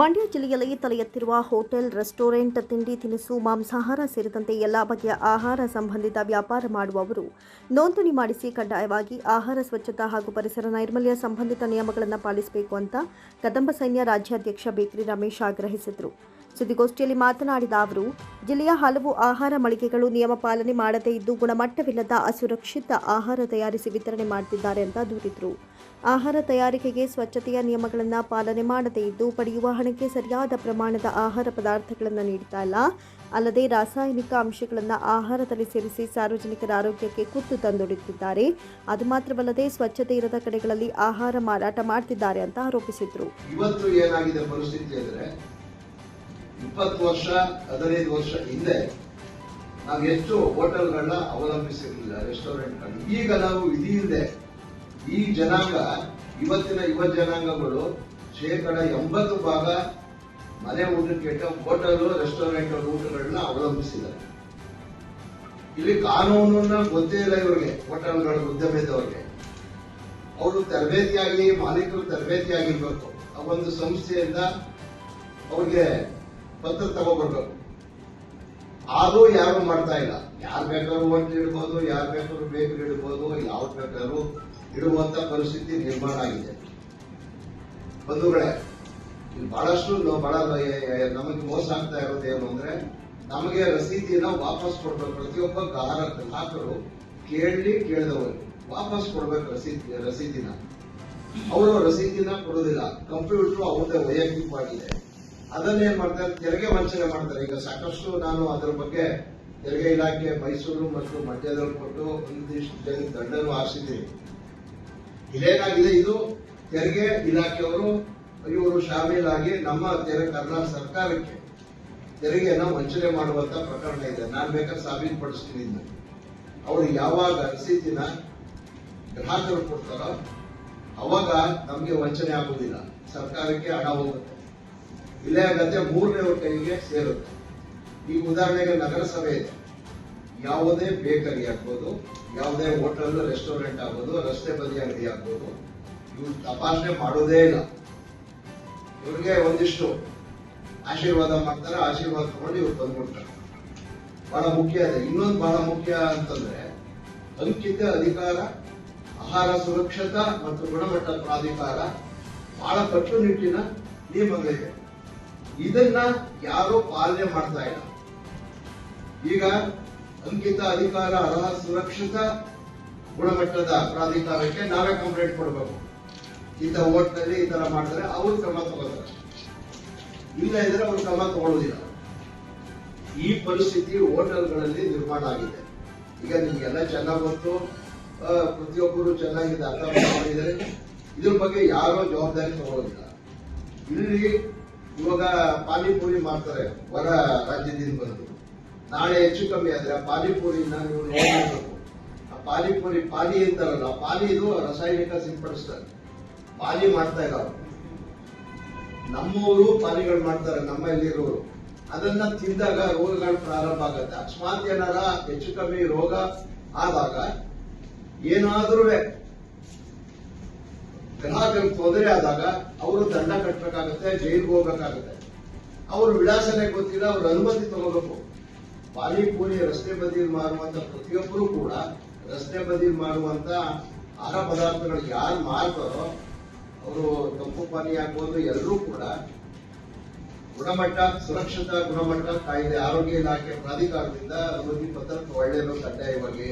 ಮಂಡ್ಯ ಜಿಲ್ಲೆಯಲ್ಲಿ ತಲೆ ಎತ್ತಿರುವ ಹೋಟೆಲ್, ರೆಸ್ಟೋರೆಂಟ್, ತಿಂಡಿ, ತಿನಿಸು ಮಾಂಸಾಹಾರ ಸೇರಿದಂತೆ ಎಲ್ಲ ಬಗೆಯ ಆಹಾರ ಸಂಬಂಧಿತ ವ್ಯಾಪಾರ ಮಾಡುವವರು ನೋಂದಣಿ ಮಾಡಿಸಿ ಕಡ್ಡಾಯವಾಗಿ ಆಹಾರ ಸ್ವಚ್ಛತಾ ಹಾಗೂ ಪರಿಸರ ನೈರ್ಮಲ್ಯ ಸಂಬಂಧಿತ ನಿಯಮಗಳನ್ನು ಪಾಲಿಸಬೇಕು ಅಂತ ಕದಂಬ ಸೈನ್ಯ ರಾಜ್ಯಾಧ್ಯಕ್ಷ ಬೇಕ್ರಿ ರಮೇಶ್ ಆಗ್ರಹಿಸಿದರು. ಸುದ್ದಿಗೋಷ್ಠಿಯಲ್ಲಿ ಮಾತನಾಡಿದ ಅವರು, ಜಿಲ್ಲೆಯ ಹಲವು ಆಹಾರ ಮಳಿಗೆಗಳು ನಿಯಮ ಪಾಲನೆ ಮಾಡದೇ ಇದ್ದು ಗುಣಮಟ್ಟವಿಲ್ಲದ ಅಸುರಕ್ಷಿತ ಆಹಾರ ತಯಾರಿಸಿ ವಿತರಣೆ ಮಾಡುತ್ತಿದ್ದಾರೆ ಅಂತ ದೂರಿದರು. ಆಹಾರ ತಯಾರಿಕೆಗೆ ಸ್ವಚ್ಛತೆಯ ನಿಯಮಗಳನ್ನು ಪಾಲನೆ ಮಾಡದೇ ಇದ್ದು ಪಡೆಯುವ ಹಣಕ್ಕೆ ಸರಿಯಾದ ಪ್ರಮಾಣದ ಆಹಾರ ಪದಾರ್ಥಗಳನ್ನು ನೀಡ್ತಾ ಇಲ್ಲ. ಅಲ್ಲದೆ ರಾಸಾಯನಿಕ ಅಂಶಗಳನ್ನು ಆಹಾರದಲ್ಲಿ ಸೇರಿಸಿ ಸಾರ್ವಜನಿಕರ ಆರೋಗ್ಯಕ್ಕೆ ಕುತ್ತು ತಂದೊಡ್ಡುತ್ತಿದ್ದಾರೆ ಅದು ಮಾತ್ರವಲ್ಲದೆ ಸ್ವಚ್ಛತೆ ಇರದ ಕಡೆಗಳಲ್ಲಿ ಆಹಾರ ಮಾರಾಟ ಮಾಡ್ತಿದ್ದಾರೆ ಅಂತ ಆರೋಪಿಸಿದರು. ಇಪ್ಪತ್ತು ವರ್ಷ, ಹದಿನೈದು ವರ್ಷ ಹಿಂದೆ ನಾವು ಹೆಚ್ಚು ಹೋಟೆಲ್ಗಳನ್ನ ಅವಲಂಬಿಸಿರಲಿಲ್ಲ ರೆಸ್ಟೋರೆಂಟ್ಗಳು ಈಗ ನಾವು ಇದೀಂದೆ ಈ ಜನಾಂಗ, ಇವತ್ತಿನ ಯುವ ಜನಾಂಗಗಳು ಶೇಕಡ ಎಂಬತ್ತು ಭಾಗ ಮನೆ ಊಟಕ್ಕೆ ಹೋಟೆಲು, ರೆಸ್ಟೋರೆಂಟ್ ಊಟಗಳನ್ನ ಅವಲಂಬಿಸಿದ್ದಾರೆ. ಇಲ್ಲಿ ಕಾನೂನನ್ನ ಗೊತ್ತೇ ಇಲ್ಲ ಇವರಿಗೆ, ಹೋಟೆಲ್ಗಳ ಉದ್ಯಮದವರಿಗೆ. ಅವರು ತರಬೇತಿಯಾಗಿ ಮಾಲೀಕರು ತರಬೇತಿಯಾಗಿರ್ಬೇಕು. ಆ ಒಂದು ಸಂಸ್ಥೆಯಿಂದ ಅವ್ರಿಗೆ ಪತ್ರ ತಗೋಬರ್ಬೇಕು. ಆದರೂ ಯಾರು ಮಾಡ್ತಾ ಇಲ್ಲ. ಯಾರು ಬೇಕಾದ್ರೂ ಒಂದು ಇಡ್ಬೋದು, ಯಾರು ಬೇಕಾದ್ರೂ ಬೇಕರಿ ಇಡ್ಬೋದು, ಯಾವ್ದು ಬೇಕಾದ್ರೂ ಇಡುವಂತ ಪರಿಸ್ಥಿತಿ ನಿರ್ಮಾಣ ಆಗಿದೆ. ಬಂಧುಗಳೇ, ಇಲ್ಲಿ ಬಹಳಷ್ಟು ಬಹಳ ನಮಗೆ ಮೋಸ ಆಗ್ತಾ ಇರೋದು ಏನು ಅಂದ್ರೆ, ನಮಗೆ ರಸೀದಿನ ವಾಪಸ್ ಕೊಡ್ಬೇಕು. ಪ್ರತಿಯೊಬ್ಬ ಗ್ರಾಹಕ ಗ್ರಾಹಕರು ಕೇಳಿ ಕೇಳಿದವರು ವಾಪಸ್ ಕೊಡ್ಬೇಕು ರಸೀದಿ, ರಸೀದಿನ. ಅವರು ರಸೀದಿನ ಕೊಡೋದಿಲ್ಲ ಕಂಪ್ಯೂಟರ್ ಅವ್ರದ್ದೇ ವೈಯಕ್ತಿಕವಾಗಿದೆ. ಅದನ್ನೇನ್ ಮಾಡ್ತಾರೆ? ತೆರಿಗೆ ವಂಚನೆ ಮಾಡ್ತಾರೆ. ಈಗ ಸಾಕಷ್ಟು ನಾನು ಅದರ ಬಗ್ಗೆ ತೆರಿಗೆ ಇಲಾಖೆ ಮೈಸೂರು ಮತ್ತು ಮಂಡ್ಯದಲ್ಲಿ ಕೊಟ್ಟು ಒಂದಿಷ್ಟು ಜನ ದಂಡನು ಹಾರಿಸಿದ್ದೀನಿ. ಇದೇನಾಗಿದೆ? ಇದು ತೆರಿಗೆ ಇಲಾಖೆಯವರು ಇವರು ಶಾಮೀಲಾಗಿ ನಮ್ಮ ತೆರಿಗೆ ಕರ್ನಾಟಕ ಸರ್ಕಾರಕ್ಕೆ ತೆರಿಗೆಯನ್ನ ವಂಚನೆ ಮಾಡುವಂತ ಪ್ರಕರಣ ಇದೆ. ನಾನು ಬೇಕಾದ್ರೆ ಸಾಬೀತುಪಡಿಸ್ತೀನಿ. ಅವರು ಯಾವಾಗ ರಸೀದಿನ ಗ್ರಾಹಕರು ಕೊಡ್ತಾರೋ ಅವಾಗ ನಮಗೆ ವಂಚನೆ ಆಗೋದಿಲ್ಲ. ಸರ್ಕಾರಕ್ಕೆ ಹಣ ಹೋಗುತ್ತೆ. ಇಲ್ಲೇ ಆಗತ್ತೆ ಮೂರನೇ ಹೊಟ್ಟೆಗೆ ಸೇರುತ್ತೆ. ಈ ಉದಾಹರಣೆಗೆ ನಗರಸಭೆ ಇದೆ. ಯಾವುದೇ ಬೇಕರಿ ಆಗ್ಬೋದು, ಯಾವುದೇ ಹೋಟೆಲ್ ರೆಸ್ಟೋರೆಂಟ್ ಆಗ್ಬೋದು, ರಸ್ತೆ ಬದಿ ಅಂಗಡಿ ಆಗ್ಬೋದು, ಇವ್ರು ತಪಾಸಣೆ ಮಾಡೋದೇ ಇಲ್ಲ. ಇವ್ರಿಗೆ ಒಂದಿಷ್ಟು ಆಶೀರ್ವಾದ ಮಾಡ್ತಾರೆ, ಆಶೀರ್ವಾದ ತಗೊಂಡು ಇವ್ರು ಬಂದ್ಬಿಡ್ತಾರೆ. ಬಹಳ ಮುಖ್ಯ ಇದೆ. ಇನ್ನೊಂದು ಬಹಳ ಮುಖ್ಯ ಅಂತಂದ್ರೆ, ಅಂಕಿತ ಅಧಿಕಾರ, ಆಹಾರ ಸುರಕ್ಷತಾ ಮತ್ತು ಗುಣಮಟ್ಟ ಪ್ರಾಧಿಕಾರ ಬಹಳ ಕಟ್ಟುನಿಟ್ಟಿನ ನಿಯಮಗಳಿದೆ ಇದನ್ನ ಯಾರು ಪಾಲನೆ ಮಾಡ್ತಾ ಇಲ್ಲ. ಈಗ ಅಂಕಿತ ಅಧಿಕಾರ ಅರ್ಹ ಸುರಕ್ಷಿತ ಗುಣಮಟ್ಟದ ಪ್ರಾಧಿಕಾರಕ್ಕೆ ನಾವೇ ಕಂಪ್ಲೇಂಟ್ ಕೊಡಬೇಕು. ಇಂಥ ಓಟ್ನಲ್ಲಿ ಈ ತರ ಮಾಡಿದ್ರೆ ಅವ್ರು ಕ್ರಮ ತಗೋತಾರೆ. ಇಲ್ಲ ಇದ್ರೆ ಅವ್ರು ಕ್ರಮ ತಗೊಳ್ಳೋದಿಲ್ಲ ಈ ಪರಿಸ್ಥಿತಿ ಹೋಟೆಲ್ಗಳಲ್ಲಿ ನಿರ್ಮಾಣ ಆಗಿದೆ. ಈಗ ನಿಮ್ಗೆಲ್ಲ ಚೆನ್ನಾಗಿ ಗೊತ್ತು. ಪ್ರತಿಯೊಬ್ಬರು ಚೆನ್ನಾಗಿದೆ ಅರ್ಥ ಮಾಡಿದ್ದಾರೆ ಇದ್ರ ಬಗ್ಗೆ ಯಾರೋ ಜವಾಬ್ದಾರಿ ತಗೊಳ್ಳೋದಿಲ್ಲ ಇಲ್ಲಿ ಇವಾಗ ಪಾನಿಪುರಿ ಮಾಡ್ತಾರೆ ಹೊರ ರಾಜ್ಯದಿಂದ ಬಂದು. ನಾಳೆ ಹೆಚ್ಚು ಕಮ್ಮಿ ಆದ್ರೆ ಆ ಪಾನಿಪುರಿನ ನೀವು ಆ ಪಾನಿಪುರಿ ಪಾನಿ ಅಂತಾರಲ್ಲ ಪಾನಿ ಇದು ರಾಸಾಯನಿಕ ಸಿಂಪಡಿಸ್ತಾರೆ. ಪಾನಿ ಮಾಡ್ತಾ ಇಲ್ಲ. ನಮ್ಮವರು ಪಾನಿಗಳು ಮಾಡ್ತಾರೆ ನಮ್ಮ ಇಲ್ಲಿರೋರು ಅದನ್ನ ತಿಂದಾಗ ರೋಗಗಳು ಪ್ರಾರಂಭ ಆಗುತ್ತೆ. ಅಕಸ್ಮಾತ್ ಏನಾರ ಹೆಚ್ಚು ಕಮ್ಮಿ ರೋಗ ಆದಾಗ ಏನಾದ್ರೂ ಗ್ರಾಹಕರಿಗೆ ತೊಂದರೆ ಆದಾಗ ಅವರು ದಂಡ ಕಟ್ಟಬೇಕಾಗುತ್ತೆ ಜೈಲಿಗೆ ಹೋಗ್ಬೇಕಾಗತ್ತೆ. ಅವ್ರ ವಿಳಾಸನೇ ಗೊತ್ತಿಲ್ಲ, ಅವ್ರ ಅನುಮತಿ ತಗೋಬೇಕು. ಪಾನಿಪೂರಿ ರಸ್ತೆ ಬದಿಯಲ್ಲಿ ಮಾರುವಂತ ಪ್ರತಿಯೊಬ್ಬರು ಕೂಡ ರಸ್ತೆ ಬದಿಯಲ್ಲಿ ಮಾಡುವಂತ ಆಹಾರ ಪದಾರ್ಥಗಳು ಯಾರು ಮಾರ್ತಾರೋ ಅವರು ತಂಪು ಪಾನೀಯ ಹಾಕುವಂತ ಎಲ್ಲರೂ ಕೂಡ ಗುಣಮಟ್ಟ, ಸುರಕ್ಷತಾ ಗುಣಮಟ್ಟ ಕಾಯ್ದೆ ಆರೋಗ್ಯ ಇಲಾಖೆ ಪ್ರಾಧಿಕಾರದಿಂದ ಅನುಮತಿ ಪತ್ರ ತಗೊಳ್ಳೇನೋ ಕಡ್ಡಾಯವಾಗಿ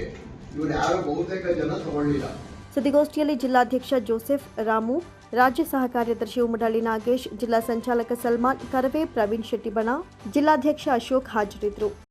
ಇವ್ರು ಯಾರು ಬಹುತೇಕ ಜನ ತಗೊಳ್ಳಿಲ್ಲ. ಸುದ್ದಿಗೋಷ್ಠಿಯಲ್ಲಿ ಜಿಲ್ಲಾಧ್ಯಕ್ಷ ಜೋಸೆಫ್ ರಾಮು ರಾಜ್ಯ ಸಹ ಕಾರ್ಯದರ್ಶಿ ಉಮಡಳ್ಳಿ ನಾಗೇಶ್ ಜಿಲ್ಲಾ ಸಂಚಾಲಕ ಸಲ್ಮಾನ್ ಕರವೇ ಪ್ರವೀಣ್ ಶೆಟ್ಟಿಬಣ ಜಿಲ್ಲಾಧ್ಯಕ್ಷ ಅಶೋಕ್ ಹಾಜರಿದ್ದರು